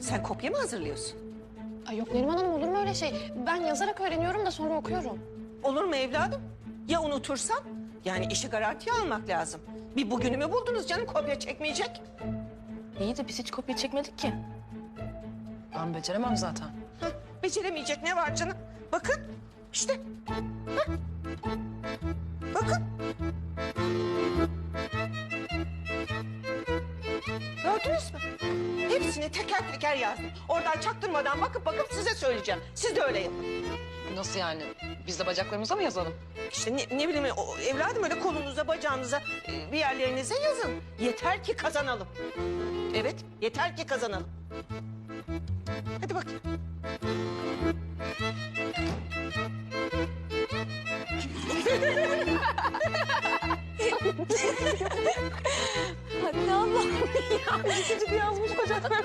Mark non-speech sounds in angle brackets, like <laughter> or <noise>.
Sen kopya mı hazırlıyorsun? Ay yok Neriman Hanım olur mu öyle şey? Ben yazarak öğreniyorum da sonra okuyorum. Olur mu evladım? Ya unutursan? Yani işi garantiye almak lazım. Bir bugünümü buldunuz canım kopya çekmeyecek. İyi de biz hiç kopya çekmedik ki. Ben beceremem zaten. Hah, beceremeyecek ne var canım? Bakın işte. Hah. Bakın. Gördünüz mü? Hepsini teker teker yazdım. Oradan çaktırmadan bakıp bakıp size söyleyeceğim. Siz de öyle yapın. Nasıl yani? Biz de bacaklarımıza mı yazalım? İşte ne, ne bileyim o, evladım öyle kolunuza, bacağınıza, e, bir yerlerinize yazın. Yeter ki kazanalım. Evet, yeter ki kazanalım. Hadi bakayım. <laughs> Anne Allah'ım ya. Küçücük yazmış bacaklarına.